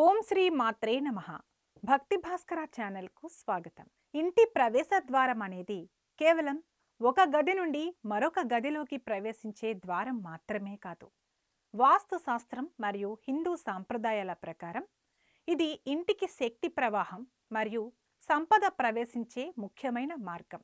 ఓం శ్రీ మాత్రే నమ. భక్తి భాస్కర ఛానల్కు స్వాగతం. ఇంటి ప్రవేశ ద్వారం అనేది కేవలం ఒక గది నుండి మరొక గదిలోకి ప్రవేశించే ద్వారం మాత్రమే కాదు. వాస్తు శాస్త్రం మరియు హిందూ సాంప్రదాయాల ప్రకారం ఇది ఇంటికి శక్తి ప్రవాహం మరియు సంపద ప్రవేశించే ముఖ్యమైన మార్గం.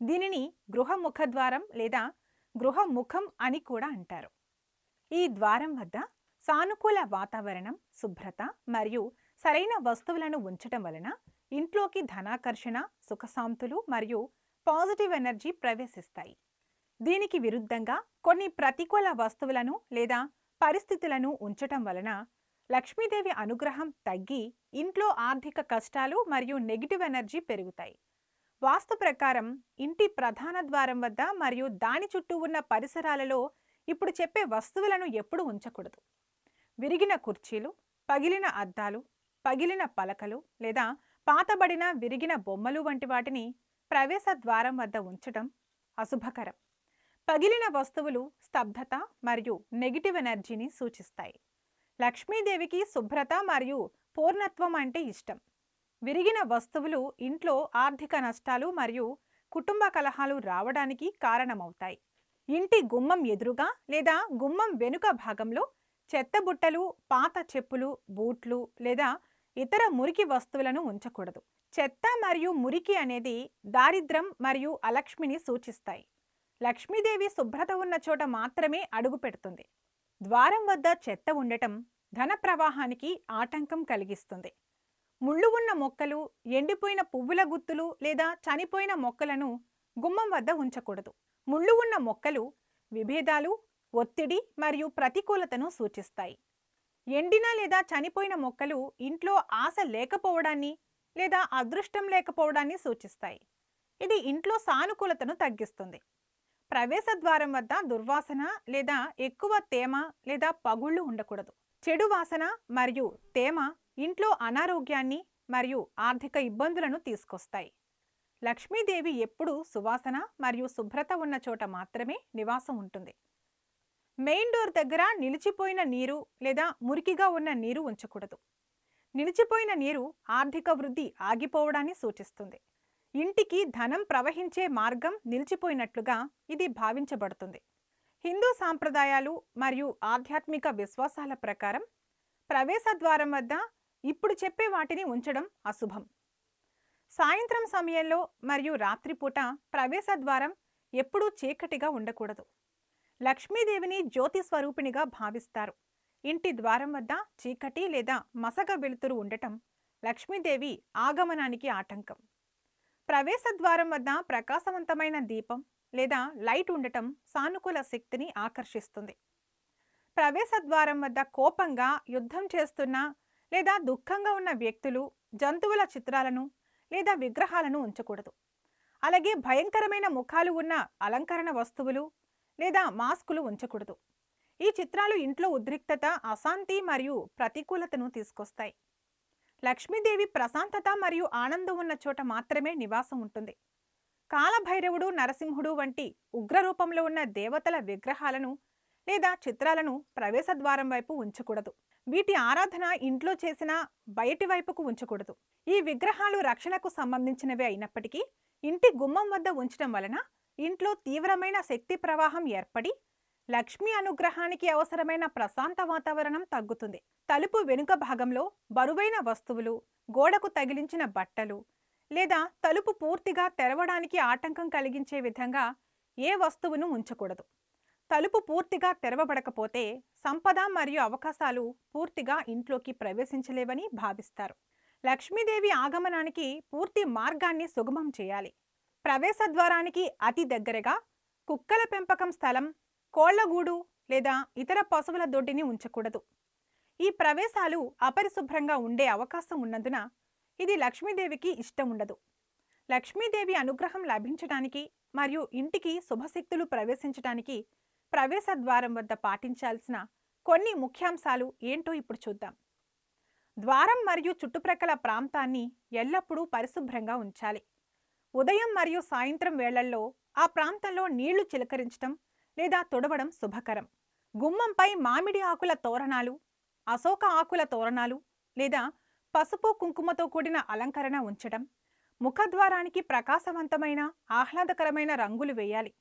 దీనిని గృహముఖ ద్వారం లేదా గృహముఖం అని కూడా అంటారు. ఈ ద్వారం వద్ద సానుకూల వాతావరణం శుభ్రత మరియు సరైన వస్తువులను ఉంచటం వలన ఇంట్లోకి ధనాకర్షణ సుఖశాంతులు మరియు పాజిటివ్ ఎనర్జీ ప్రవేశిస్తాయి. దీనికి విరుద్ధంగా కొన్ని ప్రతికూల వస్తువులను లేదా పరిస్థితులను ఉంచటం వలన లక్ష్మీదేవి అనుగ్రహం తగ్గి ఇంట్లో ఆర్థిక కష్టాలు మరియు నెగిటివ్ ఎనర్జీ పెరుగుతాయి. వాస్తు ప్రకారం ఇంటి ప్రధాన ద్వారం వద్ద మరియు దాని చుట్టూ ఉన్న పరిసరాలలో ఇప్పుడు చెప్పే వస్తువులను ఎప్పుడు ఉంచకూడదు. విరిగిన కుర్చీలు పగిలిన అద్దాలు పగిలిన పలకలు లేదా పాతబడిన విరిగిన బొమ్మలు వంటి వాటిని ప్రవేశ ద్వారం వద్ద ఉంచటం అశుభకరం. పగిలిన వస్తువులు స్తబ్దత మరియు నెగిటివ్ ఎనర్జీని సూచిస్తాయి. లక్ష్మీదేవికి శుభ్రత మరియు పూర్ణత్వం అంటే ఇష్టం. విరిగిన వస్తువులు ఇంట్లో ఆర్థిక నష్టాలు మరియు కుటుంబ కలహాలు రావడానికి కారణమవుతాయి. ఇంటి గుమ్మం ఎదురుగా లేదా గుమ్మం వెనుక భాగంలో చెత్త బుట్టలు పాత చెప్పులు బూట్లు లేదా ఇతర మురికి వస్తువులను ఉంచకూడదు. చెత్త మరియు మురికి అనేది దారిద్రం మరియు అలక్ష్మిని సూచిస్తాయి. లక్ష్మీదేవి శుభ్రత ఉన్న చోట మాత్రమే అడుగు పెడుతుంది. ద్వారం వద్ద చెత్త ఉండటం ధన ప్రవాహానికి ఆటంకం కలిగిస్తుంది. ముళ్ళు ఉన్న మొక్కలు ఎండిపోయిన పువ్వుల గుత్తులు లేదా చనిపోయిన మొక్కలను గుమ్మం వద్ద ఉంచకూడదు. ముళ్ళు ఉన్న మొక్కలు విభేదాలు ఒత్తిడి మరియు ప్రతికూలతను సూచిస్తాయి. ఎండిన లేదా చనిపోయిన మొక్కలు ఇంట్లో ఆశ లేకపోవడాన్ని లేదా అదృష్టం లేకపోవడాన్ని సూచిస్తాయి. ఇది ఇంట్లో సానుకూలతను తగ్గిస్తుంది. ప్రవేశ ద్వారం వద్ద దుర్వాసన లేదా ఎక్కువ తేమ లేదా పగుళ్ళు ఉండకూడదు. చెడు వాసన మరియు తేమ ఇంట్లో అనారోగ్యాన్ని మరియు ఆర్థిక ఇబ్బందులను తీసుకొస్తాయి. లక్ష్మీదేవి ఎప్పుడూ సువాసన మరియు శుభ్రత ఉన్న చోట మాత్రమే నివాసం ఉంటుంది. మెయిన్ డోర్ దగ్గర నిలిచిపోయిన నీరు లేదా మురికిగా ఉన్న నీరు ఉంచకూడదు. నిలిచిపోయిన నీరు ఆర్థిక వృద్ధి ఆగిపోవడాన్ని సూచిస్తుంది. ఇంటికి ధనం ప్రవహించే మార్గం నిలిచిపోయినట్లుగా ఇది భావించబడుతుంది. హిందూ సాంప్రదాయాలు మరియు ఆధ్యాత్మిక విశ్వాసాల ప్రకారం ప్రవేశ ద్వారం వద్ద ఇప్పుడు చెప్పే వాటిని ఉంచడం అశుభం. సాయంత్రం సమయంలో మరియు రాత్రిపూట ప్రవేశ ద్వారం ఎప్పుడూ చీకటిగా ఉండకూడదు. లక్ష్మీదేవిని జ్యోతి స్వరూపిణిగా భావిస్తారు. ఇంటి ద్వారం వద్ద చీకటి లేదా మసగ వెలుతురు ఉండటం లక్ష్మీదేవి ఆగమనానికి ఆటంకం. ప్రవేశ ద్వారం వద్ద ప్రకాశవంతమైన దీపం లేదా లైట్ ఉండటం సానుకూల శక్తిని ఆకర్షిస్తుంది. ప్రవేశ ద్వారం వద్ద కోపంగా యుద్ధం చేస్తున్న లేదా దుఃఖంగా ఉన్న వ్యక్తులు జంతువుల చిత్రాలను లేదా విగ్రహాలను ఉంచకూడదు. అలాగే భయంకరమైన ముఖాలు ఉన్న అలంకరణ వస్తువులు లేదా మాస్కులు ఉంచకూడదు. ఈ చిత్రాలు ఇంట్లో ఉద్రిక్తత అశాంతి మరియు ప్రతికూలతను తీసుకొస్తాయి. లక్ష్మీదేవి ప్రశాంతత మరియు ఆనందం ఉన్న చోట మాత్రమే నివాసం ఉంటుంది. కాలభైరవుడు నరసింహుడు వంటి ఉగ్రరూపంలో ఉన్న దేవతల విగ్రహాలను లేదా చిత్రాలను ప్రవేశద్వారం వైపు ఉంచకూడదు. వీటి ఆరాధన ఇంట్లో చేసిన బయటి వైపుకు ఉంచకూడదు. ఈ విగ్రహాలు రక్షణకు సంబంధించినవి అయినప్పటికీ ఇంటి గుమ్మం వద్ద ఉంచడం వలన ఇంట్లో తీవ్రమైన శక్తి ప్రవాహం ఏర్పడి లక్ష్మీ అనుగ్రహానికి అవసరమైన ప్రశాంత వాతావరణం తగ్గుతుంది. తలుపు వెనుక భాగంలో బరువైన వస్తువులు గోడకు తగిలించిన బట్టలు లేదా తలుపు పూర్తిగా తెరవడానికి ఆటంకం కలిగించే విధంగా ఏ వస్తువును ఉంచకూడదు. తలుపు పూర్తిగా తెరవబడకపోతే సంపద మరియు అవకాశాలు పూర్తిగా ఇంట్లోకి ప్రవేశించలేవని భావిస్తారు. లక్ష్మీదేవి ఆగమనానికి పూర్తి మార్గాన్ని సుగమం చేయాలి. ప్రవేశ ద్వారానికి అతి దగ్గరగా కుక్కల పెంపకం స్థలం కోళ్ళగూడు లేదా ఇతర పశువుల దొడ్డిని ఉంచకూడదు. ఈ ప్రవేశాలు అపరిశుభ్రంగా ఉండే అవకాశం ఉన్నందున ఇది లక్ష్మీదేవికి ఇష్టం ఉండదు లక్ష్మీదేవి అనుగ్రహం లభించడానికి మరియు ఇంటికి శుభశక్తులు ప్రవేశించడానికి ప్రవేశ ద్వారం వద్ద పాటించాల్సిన కొన్ని ముఖ్యాంశాలు ఏంటో ఇప్పుడు చూద్దాం. ద్వారం మరియు చుట్టుప్రక్కల ప్రాంతాన్ని ఎల్లప్పుడూ పరిశుభ్రంగా ఉంచాలి. ఉదయం మరియు సాయంత్రం వేళల్లో ఆ ప్రాంతంలో నీళ్ళు చిలకరించటం లేదా తుడవడం శుభకరం. గుమ్మంపై మామిడి ఆకుల తోరణాలు అశోక ఆకుల తోరణాలు లేదా పసుపు కుంకుమతో కూడిన అలంకరణ ఉంచడం ముఖద్వారానికి ప్రకాశవంతమైన ఆహ్లాదకరమైన రంగులు వేయాలి.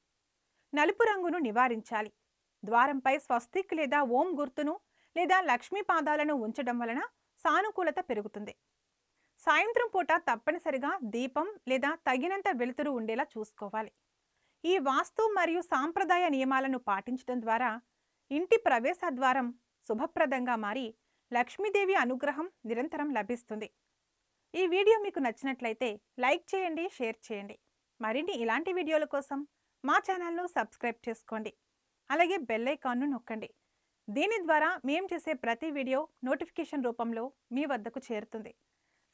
నలుపు రంగును నివారించాలి. ద్వారంపై స్వస్తిక్ లేదా ఓం గుర్తును లేదా లక్ష్మీ పాదాలను ఉంచడం వలన సానుకూలత పెరుగుతుంది. సాయంత్రం పూట తప్పనిసరిగా దీపం లేదా తగినంత వెలుతురు ఉండేలా చూసుకోవాలి. ఈ వాస్తు మరియు సాంప్రదాయ నియమాలను పాటించడం ద్వారా ఇంటి ప్రవేశ ద్వారం శుభప్రదంగా మారి లక్ష్మీదేవి అనుగ్రహం నిరంతరం లభిస్తుంది. ఈ వీడియో మీకు నచ్చినట్లయితే లైక్ చేయండి షేర్ చేయండి. మరిన్ని ఇలాంటి వీడియోల కోసం మా ఛానల్ను సబ్స్క్రైబ్ చేసుకోండి. అలాగే బెల్ ఐకాన్ను నొక్కండి. దీని ద్వారా మేం చేసే ప్రతి వీడియో నోటిఫికేషన్ రూపంలో మీ వద్దకు చేరుతుంది.